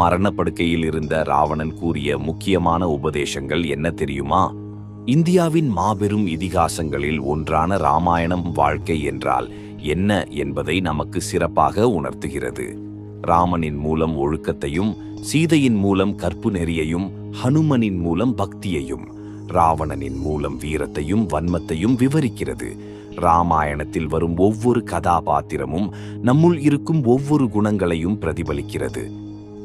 மரணப்படுக்கையில் இருந்த ராவணன் கூறிய முக்கியமான உபதேசங்கள் என்ன தெரியுமா? இந்தியாவின் மாபெரும் இதிகாசங்களில் ஒன்றான ராமாயணம் வாழ்க்கை என்றால் என்ன என்பதை நமக்கு சிறப்பாக உணர்த்துகிறது. ராமனின் மூலம் ஒழுக்கத்தையும் சீதையின் மூலம் கற்பு நெறியையும் ஹனுமனின் மூலம் பக்தியையும் ராவணனின் மூலம் வீரத்தையும் வன்மத்தையும் விவரிக்கிறது. ராமாயணத்தில் வரும் ஒவ்வொரு கதாபாத்திரமும் நம்முள் இருக்கும் ஒவ்வொரு குணங்களையும் பிரதிபலிக்கிறது.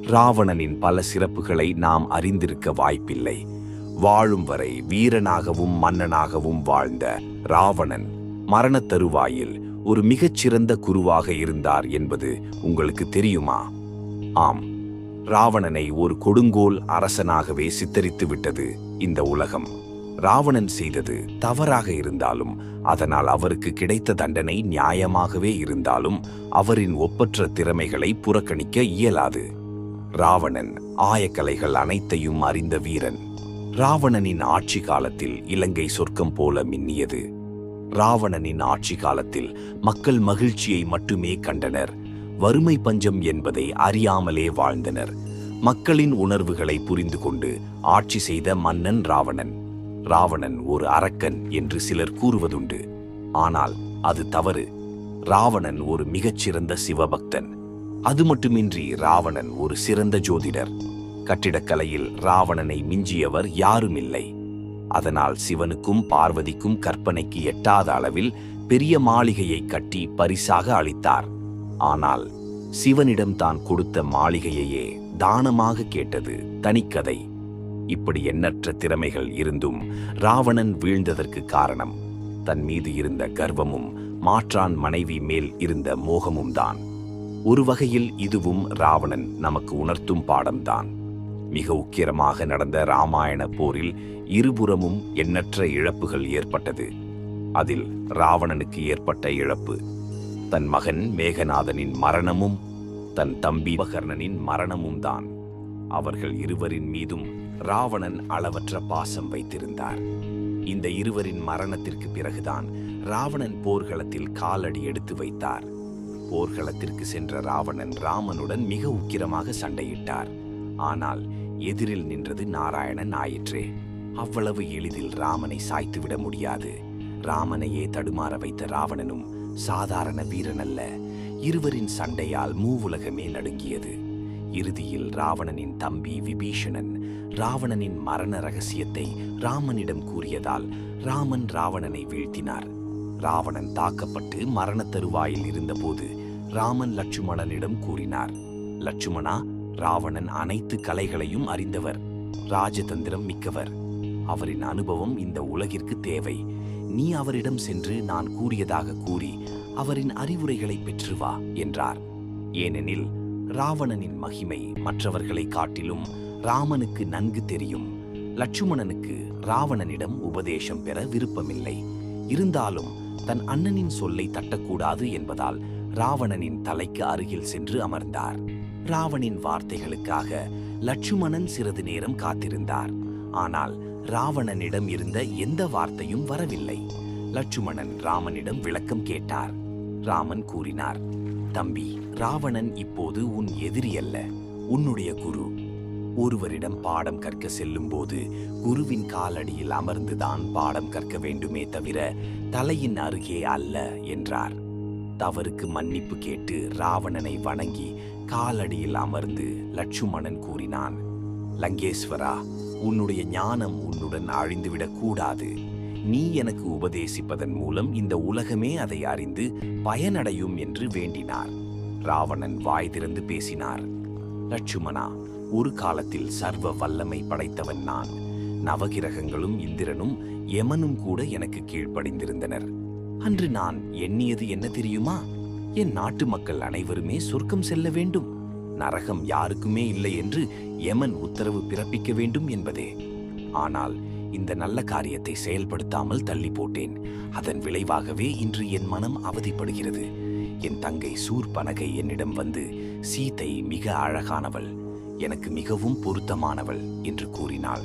ராவணனின் பல சிறப்புகளை நாம் அறிந்திருக்க வாய்ப்பில்லை. வாழும் வரை வீரனாகவும் மன்னனாகவும் வாழ்ந்த ராவணன் மரணத் தருவாயில் ஒரு மிகச்சிறந்த குருவாக இருந்தார் என்பது உங்களுக்கு தெரியுமா? ஆம். ராவணனை ஒரு கொடுங்கோல் அரசனாகவே சித்தரித்து விட்டது இந்த உலகம். ராவணன் செய்தது தவறாக இருந்தாலும் அதனால் அவருக்கு கிடைத்த தண்டனை நியாயமாகவே இருந்தாலும் அவரின் ஒப்பற்ற திறமைகளை புறக்கணிக்க இயலாது. ராவணன் ஆயக்கலைகள் அனைத்தையும் அறிந்த வீரன். ராவணனின் ஆட்சி காலத்தில் இலங்கை சொர்க்கம் போல மின்னியது. ராவணனின் ஆட்சி காலத்தில் மக்கள் மகிழ்ச்சியை மட்டுமே கண்டனர். வறுமை பஞ்சம் என்பதை அறியாமலே வாழ்ந்தனர். மக்களின் உணர்வுகளை புரிந்து கொண்டு ஆட்சி செய்த மன்னன் ராவணன். ராவணன் ஒரு அரக்கன் என்று சிலர் கூறுவதுண்டு. ஆனால் அது தவறு. ராவணன் ஒரு மிகச்சிறந்த சிவபக்தன். அது மட்டுமின்றி ராவணன் ஒரு சிறந்த ஜோதிடர். கட்டிடக்கலையில் ராவணனை மிஞ்சியவர் யாருமில்லை. அதனால் சிவனுக்கும் பார்வதிக்கும் கற்பனைக்கு எட்டாத அளவில் பெரிய மாளிகையை கட்டி பரிசாக அளித்தார். ஆனால் சிவனிடம் தான் கொடுத்த மாளிகையையே தானமாக கேட்டது தனிக்கதை. இப்படி எண்ணற்ற திறமைகள் இருந்தும் ராவணன் வீழ்ந்ததற்கு காரணம் தன் மீது இருந்த கர்வமும் மாற்றான் மனைவி மேல் இருந்த மோகமும் தான் ஒரு வகையில் இதுவும் ராவணன் நமக்கு உணர்த்தும் பாடம்தான். மிக உக்கிரமாக நடந்த ராமாயண போரில் இருபுறமும் எண்ணற்ற இழப்புகள் ஏற்பட்டது. அதில் ராவணனுக்கு ஏற்பட்ட இழப்பு தன் மகன் மேகநாதனின் மரணமும் தன் தம்பி உபகர்ணனின் மரணமும் தான் அவர்கள் இருவரின் மீதும் ராவணன் அளவற்ற பாசம் வைத்திருந்தார். இந்த இருவரின் மரணத்திற்கு பிறகுதான் ராவணன் போர்க்களத்தில் காலடி எடுத்து வைத்தார். போர்க்களத்திற்கு சென்ற ராவணன் ராமனுடன் மிக உக்கிரமாக சண்டையிட்டார். ஆனால் எதிரில் நின்றது நாராயணன் ஆயிற்றே. அவ்வளவு எளிதில் ராமனை சாய்த்துவிட முடியாது. ராமனையே தடுமாற வைத்த ராவணனும் சாதாரண வீரன் அல்ல. இருவரின் சண்டையால் மூவுலகமே நடுங்கியது. இறுதியில் ராவணனின் தம்பி விபீஷணன் ராவணனின் மரண ரகசியத்தை ராமனிடம் கூறியதால் ராமன் ராவணனை வீழ்த்தினார். ராவணன் தாக்கப்பட்டு மரணத் தருவாயில் இருந்தபோது ராமன் லட்சுமணனிடம் கூறினார் லட்சுமணா ராவணன் அனைத்து கலைகளையும் அறிந்தவர் ராஜதந்திரம் மிக்கவர். அவரின் அனுபவம் இந்த உலகிற்கு தேவை. நீ அவரிடம் சென்று நான் கூறியதாக கூறி அவரின் அறிவுரைகளை பெற்று வா என்றார். ஏனெனில் ராவணனின் மகிமை மற்றவர்களை காட்டிலும் ராமனுக்கு நன்கு தெரியும். லட்சுமணனுக்கு ராவணனிடம் உபதேசம் பெற விருப்பமில்லை. இருந்தாலும் தன் அண்ணனின் சொல்லை தட்டக்கூடாது என்பதால் ராவணனின் தலைக்கு அருகில் சென்று அமர்ந்தார். ராவணின் வார்த்தைகளுக்காக லட்சுமணன் சிறிது நேரம் காத்திருந்தார். ஆனால் ராவணனிடம் இருந்த எந்த வார்த்தையும் வரவில்லை. லட்சுமணன் ராமனிடம் விளக்கம் கேட்டார். ராமன் கூறினார் தம்பி ராவணன் இப்போது உன் எதிரி அல்ல. உன்னுடைய குரு ஒருவரிடம் பாடம் கற்க செல்லும்போது குருவின் காலடியில் அமர்ந்துதான் பாடம் கற்க வேண்டுமே தவிர தலையின் அருகே அல்ல என்றார். தவறுக்கு மன்னிப்பு கேட்டு ராவணனை வணங்கி காலடியில் அமர்ந்து லட்சுமணன் கூறினான் லங்கேஸ்வரா உன்னுடைய ஞானம் உன்னுடன் அழிந்துவிடக் கூடாது. நீ எனக்கு உபதேசிப்பதன் மூலம் இந்த உலகமே அதை அறிந்து பயனடையும் என்று வேண்டினார். ராவணன் வாய் திறந்து பேசினார் லட்சுமணா ஒரு காலத்தில் சர்வ வல்லமை படைத்தவன் நான். நவகிரகங்களும் இந்திரனும் யமனும் கூட எனக்கு கீழ்ப்படிந்திருந்தனர். அன்று நான் எண்ணியது என்ன தெரியுமா? என் நாட்டு மக்கள் அனைவருமே சொர்க்கம் செல்ல வேண்டும். நரகம் யாருக்குமே இல்லை என்று யமன் உத்தரவு பிறப்பிக்க வேண்டும் என்பதே. ஆனால் இந்த நல்ல காரியத்தை செயல்படுத்தாமல் தள்ளி போட்டேன் அதன் விளைவாகவே இன்று என் மனம் அவதிப்படுகிறது. என் தங்கை சூர்பனகை என்னிடம் வந்து சீதை மிக அழகானவள். எனக்கு மிகவும் பொருத்தமானவள் என்று கூறினாள்.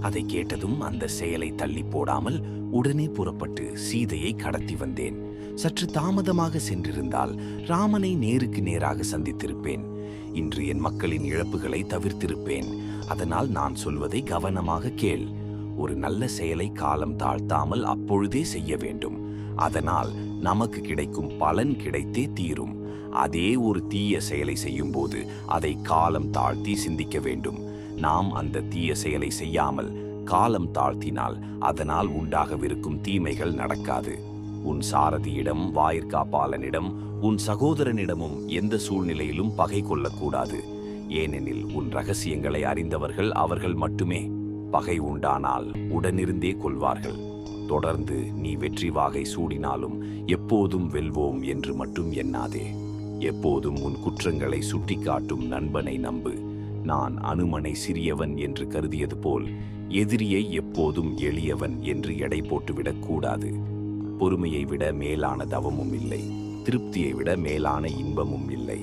அதை கேட்டதும் அந்த செயலை தள்ளி போடாமல் உடனே புறப்பட்டு சீதையை கடத்தி வந்தேன். சற்று தாமதமாக சென்றிருந்தால் ராமனை நேருக்கு நேராக சந்தித்திருப்பேன். இன்று என் மக்களின் இழப்புகளை தவிர்த்திருப்பேன். அதனால் நான் சொல்வதை கவனமாக கேள். ஒரு நல்ல செயலை காலம் தாழ்த்தாமல் அப்பொழுதே செய்ய வேண்டும். அதனால் நமக்கு கிடைக்கும் பலன் கிடைத்தே தீரும். அதே ஒரு தீய செயலை செய்யும்போது அதை காலம் தாழ்த்தி சிந்திக்க வேண்டும். நாம் அந்த தீய செயலை செய்யாமல் காலம் தாழ்த்தினால் அதனால் உண்டாகவிருக்கும் தீமைகள் நடக்காது. உன் சாரதியிடம் வாயிற்காப்பாளனிடம் உன் சகோதரனிடமும் எந்த சூழ்நிலையிலும் பகை கொள்ளக்கூடாது. ஏனெனில் உன் ரகசியங்களை அறிந்தவர்கள் அவர்கள் மட்டுமே. பகை உண்டானால் உடனிருந்தே கொள்வார்கள். தொடர்ந்து நீ வெற்றி வாகை சூடினாலும் எப்போதும் வெல்வோம் என்று மட்டும் எண்ணாதே. எப்போதும் உன் குற்றங்களை சுட்டிக்காட்டும் நண்பனை நம்பு. நான் அனுமனை சிறியவன் என்று கருதியது போல் எதிரியை எப்போதும் எளியவன் என்று எடை போட்டுவிடக் கூடாது. பொறுமையை விட மேலான தவமும் இல்லை. திருப்தியை விட மேலான இன்பமும் இல்லை.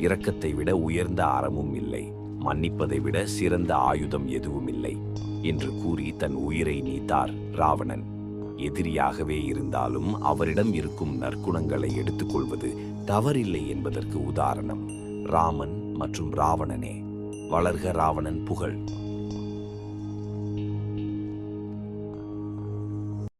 இரக்கத்தை விட உயர்ந்த அறமும் இல்லை. மன்னிப்பதை விட சிறந்த ஆயுதம் எதுவும் இல்லை. என்று கூறி தன் உயிரை நீத்தார் ராவணன். எதிரியாகவே இருந்தாலும் அவரிடம் இருக்கும் நற்குணங்களை எடுத்துக்கொள்வது தவறில்லை என்பதற்கு உதாரணம். ராமன் மற்றும் ராவணனே. வளர்க ராவணன் புகழ்.